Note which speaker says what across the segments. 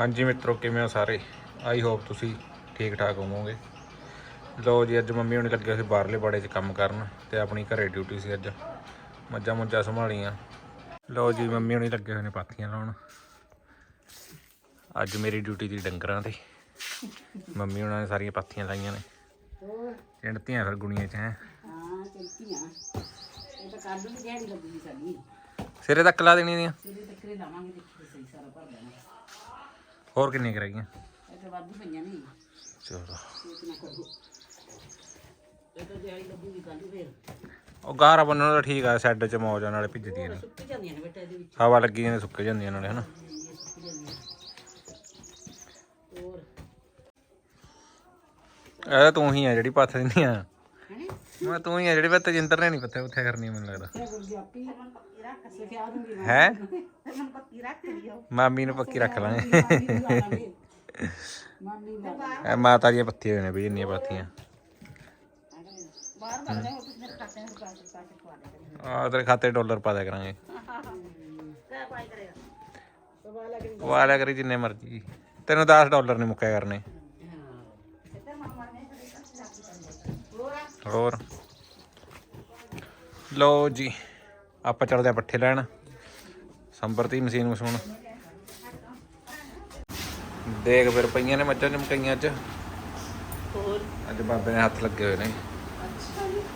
Speaker 1: ਹਾਂਜੀ ਮਿੱਤਰੋ ਕਿਵੇਂ ਹੋ ਸਾਰੇ? ਆਈ ਹੋਪ ਤੁਸੀਂ ਠੀਕ ਠਾਕ ਹੋਵੋਗੇ। ਲੋ ਜੀ ਅੱਜ ਮੰਮੀ ਹੁਣੀ ਲੱਗੇ ਸੀ ਬਾਹਰਲੇ ਬਾੜੇ 'ਚ ਕੰਮ ਕਰਨ ਤੇ ਆਪਣੀ ਘਰੇ ਡਿਊਟੀ ਸੀ ਅੱਜ। ਮੱਝਾਂ ਮੁੱਝਾਂ ਸੰਭਾਲੀਆਂ। ਲੋ ਜੀ ਮੰਮੀ ਹੁਣੀ ਲੱਗੇ ਹੋਏ ਨੇ ਪਾਥੀਆਂ ਲਾਉਣ। ਅੱਜ ਮੇਰੀ ਡਿਊਟੀ ਦੀ ਡੰਗਰਾਂ ਤੇ। ਮੰਮੀ ਉਹਨਾਂ ਨੇ ਸਾਰੀਆਂ ਪਾਥੀਆਂ ਲਾਈਆਂ ਨੇ। ਚਿੰਡਤੀਆਂ ਫਿਰ ਗੁਣੀਆਂ 'ਚ ਹੈ।
Speaker 2: ਹਾਂ ਚਲਤੀਆਂ ਇਹ ਤਾਂ ਕੱਲ ਨੂੰ ਦਿਹਾੜੀ ਲੱਗੂਗੀ ਸਾਡੀ।
Speaker 1: ਸਿਰੇ ਤੱਕ ਲਾ ਦੇਣੀ ਦੀਆਂ
Speaker 2: ਸਿਰੇ ਤੱਕਰੇ ਲਾਵਾਂਗੇ ਦੇਖੀ ਸਹੀ ਸਾਰਾ ਭਰ ਲੈਣਾ
Speaker 1: ਹੋਰ ਕਿੰਨੀਆਂ ਕਰਾਈਆਂ?
Speaker 2: ਇਹ ਤਾਂ ਵਾਧੂ ਪਈਆਂ ਨਹੀਂ
Speaker 1: ਚਲੋ।
Speaker 2: ਕਰੋ। ਇਹ ਤਾਂ ਦਿਹਾੜੀ ਲੱਗੂਗੀ ਕੱਲ ਫੇਰ।
Speaker 1: ਉਹ ਗਾਰਾ ਬੰਨਣ ਦਾ ਠੀਕ ਆ ਸੈੱਡ 'ਚ ਮੌਜਾਂ ਨਾਲੇ ਭਿੱਜਦੀਆਂ ਨੇ।
Speaker 2: ਸੁੱਕ ਜਾਂਦੀਆਂ ਨੇ ਬੇਟਾ ਇਹਦੇ ਵਿੱਚ।
Speaker 1: ਹਵਾ ਲੱਗੀ ਜਾਂਦੀ ਸੁੱਕ ਜਾਂਦੀਆਂ ਨਾਲੇ ਹਨਾ?
Speaker 2: ਇਹ ਸੁੱਕ ਜਾਂਦੀਆਂ ਹੋਰ?
Speaker 1: ਇਹ ਤੂੰ ਹੀ ਆ ਜਿਹੜੀ ਪੱਥ ਦਿੰਦੀ ਆ ਮੈਂ ਤੂੰ ਹੀ ਆ ਜਿਹੜੀ ਪੱਥ ਜਿੰਦਰ ਨੇ ਨਹੀਂ ਪੱਥੇ ਉੱਥੇ ਕਰਨੀ ਮੈਨੂੰ ਲੱਗਦਾ। ਹੈ?
Speaker 2: ਮਨ ਪੱਕੀ ਰੱਖ ਲਿਓ
Speaker 1: ਮਾਮੀ ਨੂੰ ਪੱਕੀ ਰੱਖ ਲਾਂਗੇ। ਇਹ ਮਾਤਾ ਦੀਆਂ ਹੋਏ ਨੇ ਵੀ ਇੰਨੀਆਂ
Speaker 2: ਦੇ
Speaker 1: ਆ ਤੇਰੇ ਖਾਤੇ ਡਾਲਰ ਪਾ ਦਿਆ ਕਰਾਂਗੇ। ਲਿਆ ਕਰੀ। ਜਿੰਨੇ ਮਰਜ਼ੀ। ਤੈਨੂੰ 10 ਡਾਲਰ ਨਹੀਂ ਮੁੱਕਿਆ ਕਰਨੇ। ਹੋਰ? ਲੋ ਜੀ ਆਪਾਂ ਚੱਲਦੇ ਆ ਪੱਠੇ ਲੈਣ। ਸੰਬਰਤੀ ਮਸ਼ੀਨ ਮਸੂਣ ਦੇਖ ਫਿਰ ਪਈਆਂ ਨੇ ਮੱਝਾਂ ਚਮਕਈਆਂ
Speaker 2: ਹੋਰ?
Speaker 1: ਅੱਜ ਬਾਬੇ ਨੇ ਹੱਥ ਲੱਗੇ ਹੋਏ ਨੇ।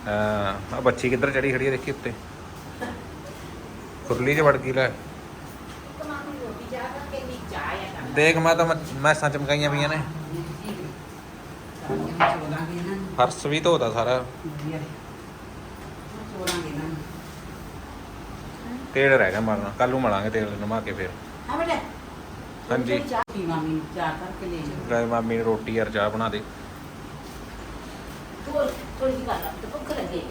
Speaker 1: ਹਾਂ ਆ ਬੱਚੀ ਕਿੱਧਰ ਚੜੀ ਖੜੀ ਹੈ ਦੇਖੀ ਉੱਤੇ। ਖੁਰਲੀ 'ਚ ਵੜ ਗਈ ਲੈ। ਦੇਖ ਮੈਂ ਤਾਂ ਮੈਸਾਂ ਚਮਕਾਈਆਂ ਪਈਆਂ ਨੇ। ਫਰਸ਼ ਵੀ ਧੋਦਾ ਸਾਰਾ। ਤੇਲ ਰਹਿ ਗਿਆ ਮਾਰਨਾ। ਕੱਲ ਨੂੰ ਮਲਾਂਗੇ ਤੇਲ ਨਮਾ ਕੇ ਫਿਰ।
Speaker 2: ਹਾਂ ਬੇਟੇ।
Speaker 1: ਹਾਂਜੀ।
Speaker 2: ਚਾਹ ਪੀ ਮਾਮੀ ਚਾਹ ਕਰਕੇ ਲੈ ਜਾ।
Speaker 1: ਗਾਇ ਮਾਮੀ ਨੇ ਰੋਟੀ ਯਾਰ ਚਾਹ ਬਣਾ ਦੇ।
Speaker 2: ਥੋੜੀ ਥੋੜੀ ਜਿਹੀ ਗੱਲ ਆ ਤੇ ਭੁੱਖ ਲੱਗੇ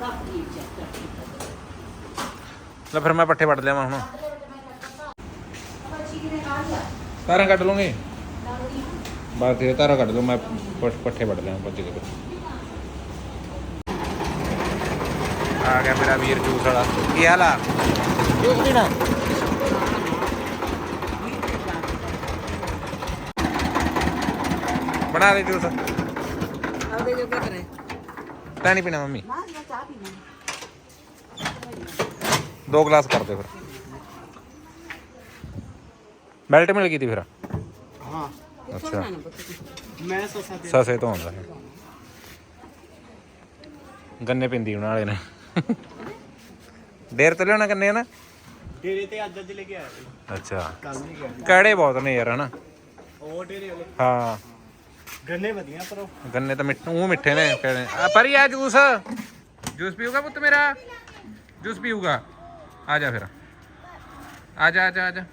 Speaker 2: ਕਾਫੀ ਦੀ ਚੈੱਕ
Speaker 1: ਲੈ ਫਿਰ ਮੈਂ ਪੱਠੇ ਵੱਢ ਲਿਆਵਾਂ ਹੁਣ। ਤਾਰਾਂ ਕੱਢ ਲੂੰਗੇ। ਬਾਅਦ ਇਹ ਤਾਰਾਂ ਕੱਢ ਲਓ ਮੈਂ ਪੱਠੇ ਵੱਢ ਲਿਆਵਾਂ ਭੱਜ ਕੇ ਫਿਰ ਆ ਗਿਆ ਮੇਰਾ ਵੀਰ ਜੂਸ ਵਾਲਾ। ਕੀ ਹਾਲ ਆ? ਜੂਸ ਪੀਣਾ ਬਣਾ ਦੇ ਜੂਸ।
Speaker 2: ਆਦੇ ਜੋ ਕਰ। ਰਹੇ
Speaker 1: ਤਾਂ ਨਹੀਂ ਪੀਣਾ ਮੰਮੀ।
Speaker 2: ਮਾਂ ਮੈਂ ਚਾਹ ਪੀਣਾ
Speaker 1: ਦੋ ਗਲਾਸ ਕਰ ਦੇ ਫਿਰ। ਬੈਲਟ ਮਿਲ ਗਈ ਤੀ ਫਿਰ?
Speaker 3: ਹਾਂ।
Speaker 1: ਅੱਛਾ।
Speaker 3: ਮੈਂ ਸੋਸਾ ਤੇ।
Speaker 1: ਸਸੇ ਤੋਂ ਆਉਂਦਾ ਹੈ। ਗੰਨੇ ਪਿੰਦੀ ਉਹਨਾਂ ਵਾਲੇ ਨੇ। ਡੇਰ ਤੇ ਲਿਆਉਣਾ ਗੰਨੇ ਨਾ?
Speaker 3: ਡੇਰੇ ਤੇ ਅੱਜ ਅੱਜ ਲੈ ਕੇ ਆਇਆ ਸੀ।
Speaker 1: ਅੱਛਾ।
Speaker 3: ਕੱਲ ਨਹੀਂ ਗਿਆ
Speaker 1: ਕੜੇ ਬਹੁਤ ਨੇ ਯਾਰ ਹਨਾ?
Speaker 3: ਉਹ ਡੇਰੇ ਵਾਲੇ।
Speaker 1: ਹਾਂ।
Speaker 3: ਗੰਨੇ ਵਧੀਆ ਪਰ ਉਹ।
Speaker 1: ਗੰਨੇ ਤਾਂ ਮਿੱਠ ਉਹ ਮਿੱਠੇ ਨੇ ਕਿਹੜੇ ਆ ਪਰੀ ਆ ਜੂਸ। ਜੂਸ ਪੀਊਗਾ ਪੁੱਤ ਮੇਰਾ? ਜੂਸ ਪੀਊਗਾ। ਆ ਜਾ ਫਿਰ। ਆ ਜਾ ਆ ਜਾ ਆ ਜਾ।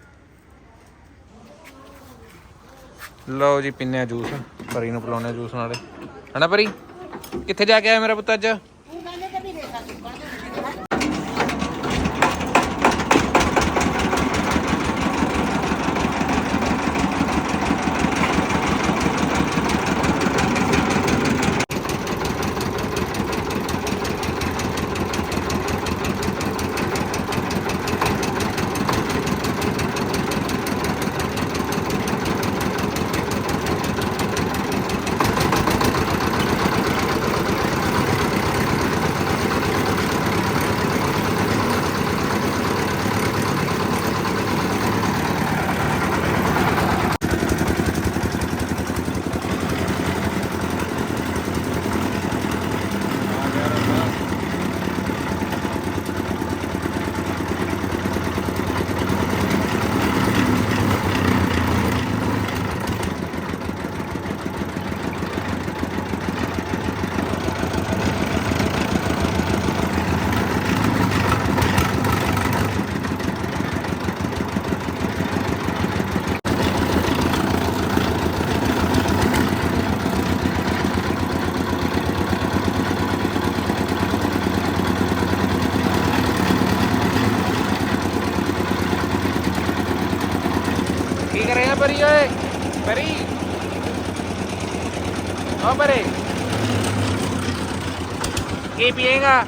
Speaker 1: ਲਓ ਜੀ ਪਿੰਨੇ ਜੂਸ। ਪਰੀ ਨੂੰ ਪਿਲਾਉਣੇ ਜੂਸ ਨਾਲੇ। ਹਨਾ ਪਰੀ? ਕਿੱਥੇ ਜਾ ਕੇ ਆਇਆ ਮੇਰਾ ਪੁੱਤ ਅੱਜ ਕੀ ਕਰ ਰਿਹਾ ਪਰੀ ਓਏ ਪਰੀ। ਓ ਪਰੀ। ਕੀ ਪੀਏਗਾ?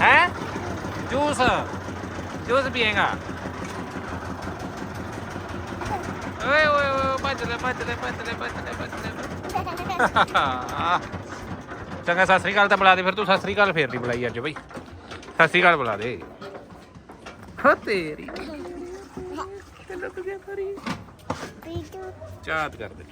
Speaker 1: ਹੈ? ਜੂਸ। ਜੂਸ ਪੀਏਗਾ। ਭੱਜ ਲੈ ਭੱਜ ਲੈ ਭੱਜ ਲੈ ਭੱਜ ਲੈ ਭੱਜ ਲੈ। ਚੰਗਾ ਸਤਿ ਸ੍ਰੀ ਅਕਾਲ ਤਾਂ ਬੁਲਾ ਦੇ ਫਿਰ ਤੂੰ ਸਤਿ ਸ੍ਰੀ ਅਕਾਲ ਫੇਰ ਨਹੀਂ ਬੁਲਾਈ ਅੱਜ ਬਈ। ਸਤਿ ਸ੍ਰੀ ਅਕਾਲ ਬੁਲਾ ਦੇ। ਹੋ ਤੇਰੀ ਤੇ ਲੱਗ ਗਿਆ ਕਰੀ ਚਾਤ ਕਰ ਦੇ।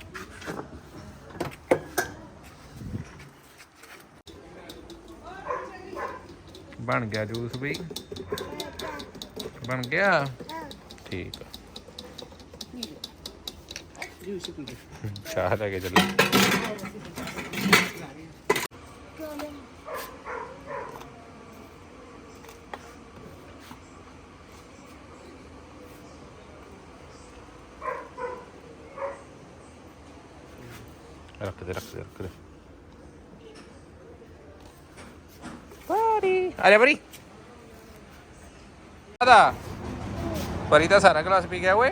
Speaker 1: ਬਣ ਗਿਆ ਜੂਸ ਬਈ। ਬਣ ਗਿਆ? ਠੀਕ ਆ।
Speaker 2: ਜੂਸ ਪੀ ਲੈ
Speaker 1: ਚਾਹ ਲੈ ਕੇ ਚੱਲੋ। ਰੱਖ ਦੇ ਰੱਖ ਦੇ ਰੱਖ ਦੇ। ਪਰੀ। ਜਾ ਪਰੀ। ਆਦਾ ਪਰੀ ਤਾਂ ਸਾਰਾ ਗਲਾਸ ਪੀ ਗਿਆ ਓਏ।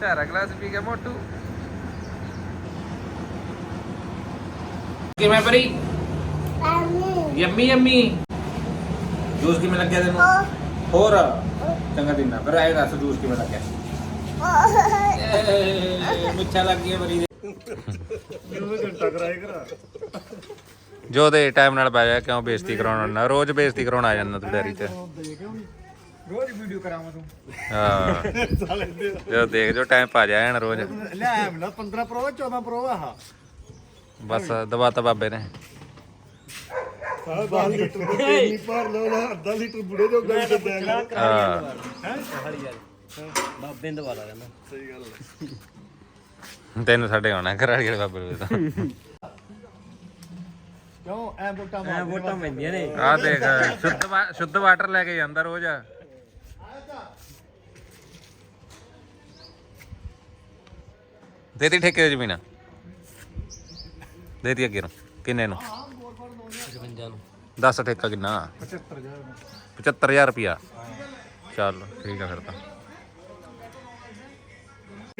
Speaker 1: ਸਾਰਾ ਗਲਾਸ ਪੀ ਗਿਆ ਮੋਟੂ। ਕਿਵੇਂ ਪਰੀ? Yummy yummy. ਜੂਸ ਕਿਵੇਂ ਲੱਗਿਆ ਤੈਨੂੰ? ਹੋਰ। ਚੰਗਾ ਦਿਨ ਨਾ ਫਿਰ ਆਏ ਦੱਸ ਜੂਸ ਕਿਵੇਂ ਲੱਗਿਆ? ਮਿੱਠਾ ਲੱਗ ਗਿਆ ਪਰੀ। ਦੇ
Speaker 3: ਜਿਵੇਂ ਘੰਟਾ ਕਰਾਏ ਕਰਾ।
Speaker 1: ਜੋ ਦੇ ਟਾਈਮ ਨਾਲ ਬਹਿ ਜਾ ਕਿਉਂ ਬੇਇੱਜ਼ਤੀ ਕਰਾਉਣਾ ਨਾ ਰੋਜ਼ ਬੇਇੱਜ਼ਤੀ ਕਰਾਉਣ ਆ ਜਾਂਦਾ ਤੂੰ ਡੈਰੀ ਤੇ
Speaker 3: ਰੋਜ਼ ਵੀਡੀਓ ਕਰਾਵਾਂ ਤੂੰ।
Speaker 1: ਹਾਂ।
Speaker 3: ਸਾਲੇ ਦੇ
Speaker 1: ਜੋ ਦੇਖ ਜੋ ਟਾਈਮ ਪਾ ਜਾਣ ਰੋਜ਼।
Speaker 3: ਲੈ ਮਿਲਾ 15 ਪ੍ਰੋ 14 ਪ੍ਰੋ ਆ ਹਾਂ
Speaker 1: ਬਸ ਦਬਾਤਾ ਬਾਬੇ ਨੇ।
Speaker 3: ਸਾਰਾ 10 ਲੀਟਰ ਦੇ ਤੇਲ ਨਹੀਂ ਭਰ ਲਓ ਨਾ ਅੱਧਾ ਲੀਟਰ ਬੁੜੇ ਜੋ ਗੱਲ ਤੇ ਦੇਗਾ
Speaker 1: ਹਾਂ।
Speaker 2: ਹਲੀ ਯਾਰ ਬਾਬੇ ਨੇ ਦਵਾਲਾ ਕਹਿੰਦਾ
Speaker 3: ਸਹੀ ਗੱਲ ਹੈ
Speaker 1: ਤੈਨੂੰ ਸਾਡੇ ਆਉਣਾ ਘਰ ਵਾਲੇ ਬਾਬੇ ਨੂੰ ਤਾਂ।
Speaker 3: ਕਿਉਂ? ਐ ਵੋਟਾਂ
Speaker 2: ਐ
Speaker 3: ਮਾਰ
Speaker 2: ਵੋਟਾਂ ਪੈਂਦੀਆਂ ਨੇ।
Speaker 1: ਆਹ ਦੇਖ ਸ਼ੁੱਧ ਵਾ- ਸ਼ੁੱਧ ਵਾਟਰ ਲੈ ਕੇ ਜਾਂਦਾ ਰੋਜ਼। ਦੇਤੀ ਠੇਕੇ ਦੀ ਜ਼ਮੀਨ। ਦੇਤੀ ਅੱਗੇ ਨੂੰ। ਕਿੰਨੇ ਨੂੰ?
Speaker 2: 55 ਨੂੰ
Speaker 1: 10 ਠੇਕਾ ਕਿੰਨਾ 75000 ਰੁਪਿਆ ਚੱਲ ਠੀਕ ਆ ਫਿਰ ਤਾਂ।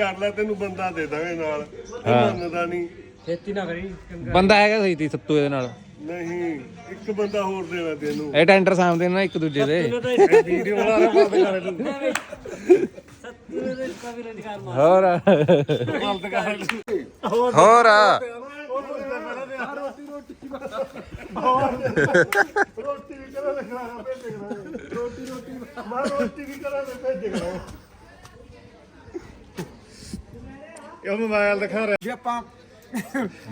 Speaker 3: ਕਰ ਲੈ ਤੈਨੂੰ ਬੰਦਾ ਦੇ ਦਾਂਗੇ ਨਾਲ। ਮੰਨਦਾ ਨਹੀਂ।
Speaker 2: ਖੇਤੀ ਨਾ ਕਰੀ
Speaker 1: ਬੰਦਾ ਹੈਗਾ ਸਹੀ ਤੀ ਸੱਤੂ ਇਹਦੇ ਨਾਲ।
Speaker 3: ਨਹੀਂ ਇੱਕ ਬੰਦਾ ਹੋਰ ਦੇਣਾ ਤੈਨੂੰ
Speaker 1: ਇਹ ਟੈਂਡਰ ਸਾਹਮਣੇ ਨਾ ਇੱਕ ਦੂਜੇ ਦੇ।
Speaker 3: ਵੀਡੀਓ ਬਣਾ ਰਿਹਾ ਬੰਦ ਕਰ ਤੂੰ
Speaker 2: ਸੱਤੂ ਦੇ ਕਵੀ ਰੰਜਕਾਰ ਮਾਰ
Speaker 1: ਹੋਰ।
Speaker 3: ਬੰਦ ਕਰ
Speaker 1: ਹੋਰ।
Speaker 3: ਰੋਟੀ ਵੀ ਕਰਾ ਲੈ ਖਾਣਾ ਭੇਜ ਕਰਾ ਰੋਟੀ ਰੋਟੀ ਮਾਰ ਰੋਟੀ ਵੀ ਕਰਾ ਲੈ ਭੇਜ ਕਰਾ ਇਹ ਮੋਬਾਈਲ ਦਿਖਾ ਰਿਹਾ। ਜੇ ਆਪਾਂ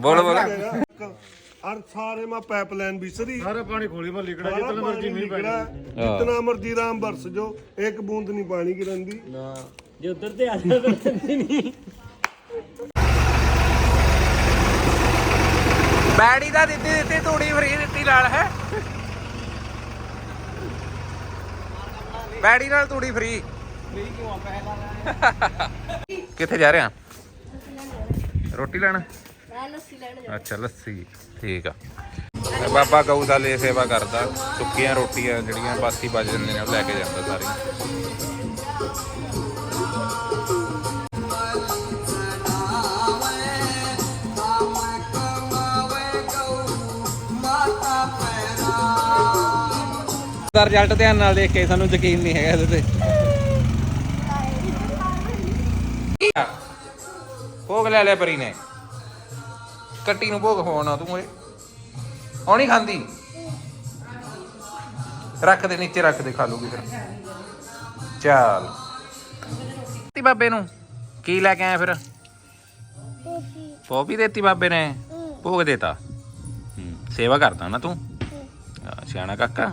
Speaker 1: ਬੋਲ ਬੋਲ।
Speaker 3: ਹਰ ਸਾਰੇ ਮਾ ਪਾਈਪਲਾਈਨ ਵਿਸਰੀ।
Speaker 4: ਸਾਰਾ ਪਾਣੀ ਖੋਲੀ ਮੈਂ ਲਿਕੜਾ ਜਿੱਤਨਾ ਮਰਜ਼ੀ
Speaker 3: ਪਾਣੀ
Speaker 4: ਮੀਂਹ ਪੈ
Speaker 3: ਨਿਕੜਾ ਜਿਤਨਾ ਮਰਜ਼ੀ ਰਾਮ ਬਰਸ ਜੋ ਇੱਕ ਬੂੰਦ ਨਹੀਂ ਪਾਣੀ ਗਿਰਨ ਦੀ
Speaker 2: ਨਾ। ਜੇ ਉਧਰ ਤੇ ਆ ਜਾ ਤੇ ਨਹੀਂ।
Speaker 1: ਬੈੜੀ ਦਾ ਦਿੱਤੀ ਦਿੱਤੀ ਤੂੜੀ ਫਰੀ ਦਿੱਤੀ ਨਾਲ ਹੈ। ਬੈੜੀ ਨਾਲ ਤੂੜੀ ਫਰੀ। ਕਿੱਥੇ ਜਾ ਰਹੇ ਆ? ਰੋਟੀ ਲੈਣ? ਅੱਛਾ ਲੱਸੀ। ਠੀਕ ਆ। ਬਾਬਾ ਗਊਸ਼ਾਲੇ ਦੀ ਸੇਵਾ ਕਰਦਾ। ਸੁੱਕੀਆਂ ਰੋਟੀਆਂ ਜਿਹੜੀਆਂ ਬਾਸੀ ਬਚ ਜਾਂਦੇ ਨੇ ਉਹ ਲੈ ਕੇ ਜਾਂਦਾ ਸਾਰੀਆਂ। ਦਾ ਰਿਜ਼ਲਟ ਧਿਆਨ ਨਾਲ ਦੇਖ ਕੇ ਸਾਨੂੰ ਯਕੀਨ ਨਹੀਂ ਹੈਗਾ ਇਹਦੇ ਤੇ। ਭੋਗ ਲੈ ਲਿਆ ਪਰੀ ਨੇ। ਕੱਟੀ ਨੂੰ ਭੋਗ ਹੋਣਾ ਤੂੰ ਓਏ ਨਹੀਂ ਖਾਂਦੀ। ਰੱਖ ਦੇ ਨੀਚੇ ਰੱਖ ਦੇ ਖਾ ਲੂਗੀ ਫਿਰ। ਚੱਲ। ਤੀ ਬਾਬੇ ਨੂੰ। ਕੀ ਲੈ ਕੇ ਆਇਆ ਫਿਰ? ਪੋਪੀ ਦੇਤੀ ਬਾਬੇ ਨੇ। ਭੋਗ ਦੇਤਾ। ਸੇਵਾ ਕਰਦਾ ਨਾ ਤੂੰ। ਸਿਆਣਾ ਕਾਕਾ।